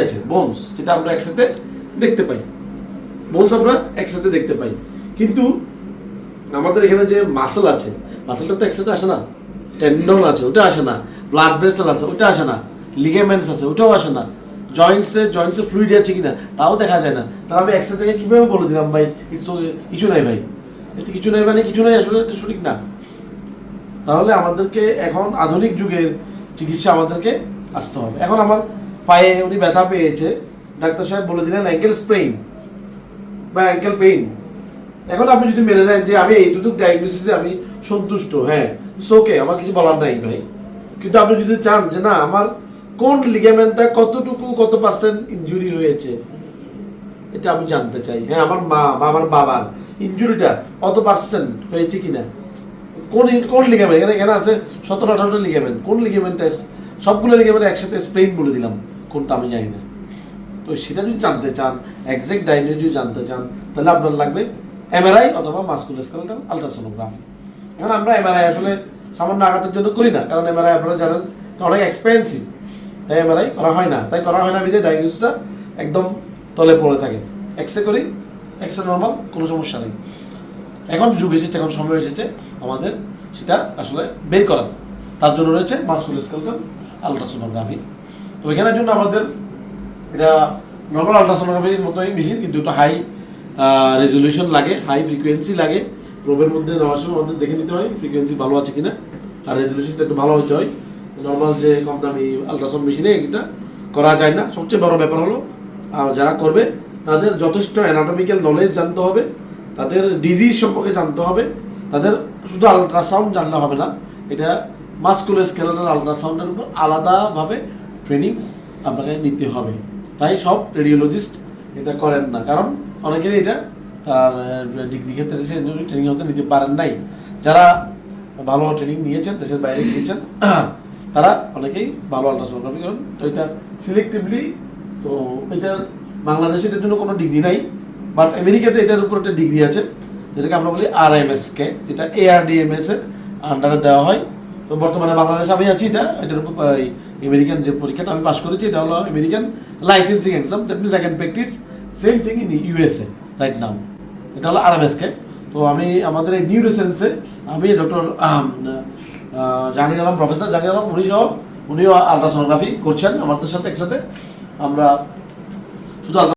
আছে বোনস যেটা আমরা একসাথে দেখতে পাই। বোনস আমরা একসাথে দেখতে পাই। কিন্তু আমাদের এখানে যে মাসেল আছে মাসেলটা তো একসাথে আসে না। টেন্ডন আছে, ওটা আসে না। ব্লাড ভেসেল আছে, ওটা আসে না। লিগামেন্টস আছে, ওটাও আসে না। জয়েন্টসে জয়েন্টসে ফ্লুইড আছে কিনা, তাও দেখা যায় না। তাহলে আমি একসাথে কীভাবে বলে দিলাম, ভাই কিছু নাই ভাই। কিছু নাই মানে কিছু নাই, আসলে এটা সঠিক না। তাহলে আমাদেরকে এখন আধুনিক যুগের চিকিৎসা আমাদেরকে আসতে হবে। এখন আমার পায়ে উনি ব্যথা পেয়েছে, ডাক্তার সাহেব বলে দিলেন অ্যাঙ্কেল স্প্রেইন বা অ্যাঙ্কেল পেইন এখন আপনি যদি মেনে নেন যে আমি এইটুকু ডায়াগনোসিসে আমি সন্তুষ্ট হ্যাঁ সোকে আমার কিছু বলার নাই ভাই। কিন্তু আপনি যদি চান যে না, আমার কোন লিগামেন্টটা কতটুকু, কত পার্সেন্ট ইনজুরি হয়েছে, এটা আমি জানতে চাই। হ্যাঁ আমার মা বা আমার বাবার ইনজুরিটা কত পার্সেন্ট হয়েছে কিনা? কোন কোন লিগামেন্ট এখানে এখানে আছে সতেরো, আঠারোটা লিগামেন্ট কোন লিগামেন্টটা সবগুলো লিগামেন্ট একসাথে স্প্রেইন বলে দিলাম, কোনটা আমি জানি না। তো সেটা যদি জানতে চান এক্সাক্ট ডায়াগনোজ যদি জানতে চান, তাহলে আপনার লাগবে এমআরআই অথবা মাস্কুলোস্কেলেটাল আলট্রাসোনোগ্রাফি। এখন আমরা এমআরআই আসলে সামান্য আঘাতের জন্য করি না, কারণ এমআরআই আপনারা জানেন অনেক এক্সপেন্সিভ তাই এমআরআই করা হয় না। তাই করা হয় না বিধে ডায়াগনোসটা একদম তলে পড়ে থাকে। এক্স রে করি এক্স রে নর্মাল কোনো সমস্যা নেই। এখন যুগ এসেছে, এখন সময় এসেছে আমাদের সেটা আসলে বের করা। তার জন্য রয়েছে মাস্কুলোস্কেলেটাল আলট্রাসোনোগ্রাফি। তো এখানের জন্য আমাদের এটা নর্মাল আলট্রাসোনোগ্রাফির মতোই মেশিন কিন্তু একটু হাই রেজলিউশন লাগে হাই ফ্রিকোয়েন্সি লাগে। প্রোবের মধ্যে নেওয়ার সময় আমাদের দেখে নিতে হয় ফ্রিকোয়েন্সি ভালো আছে কিনা, আর রেজলিউশনটা একটু ভালো হতে হয়। নর্মাল যে কম দামি আলট্রাসাউন্ড মেশিনে এটা করা যায় না। সবচেয়ে বড় ব্যাপার হলো যারা করবে, তাদের যথেষ্ট অ্যানাটমিক্যাল নলেজ জানতে হবে, তাদের ডিজিজ সম্পর্কে জানতে হবে, তাদের শুধু আলট্রাসাউন্ড জানলে হবে না, এটা মাস্কুলার স্কেলেটাল আলট্রাসাউন্ডের উপর আলাদাভাবে ট্রেনিং আপনাকে নিতে হবে। তাই সব রেডিওলজিস্ট এটা করেন না। কারণ অনেকেরই এটা তার ডিগ্রি ক্ষেত্রে সে ট্রেনিং হতে নিতে পারেন নাই। যারা ভালো ট্রেনিং নিয়েছেন, দেশের বাইরে গিয়েছেন, তারা অনেকেই ভালো আলট্রাসোনোগ্রাফি করেন তো এটা সিলেক্টিভলি তো এটার বাংলাদেশে এটার জন্য কোনো ডিগ্রি নাই বাট আমেরিকাতে এটার উপর একটা ডিগ্রি আছে, যেটাকে আমরা বলি আর এম এস কে যেটা A R D M S এর আন্ডারে দেওয়া হয়। তো বর্তমানে বাংলাদেশে আমি আছি, এটা, এটার উপর আমেরিকান যে পরীক্ষাটা আমি পাস করেছি, এটা হলো American licensing exam that means I can practise same thing in USA right now এটা হলো আর এম এস তো আমি, আমাদের এই নিউরোসেন্সে আমি ডক্টর জাহাঙ্গীর আলম প্রফেসর জাহাঙ্গীর আলম, উনি সহ, উনিও আলট্রাসোনোগ্রাফি করছেন, আমাদের সাথে একসাথে আমরা শুধু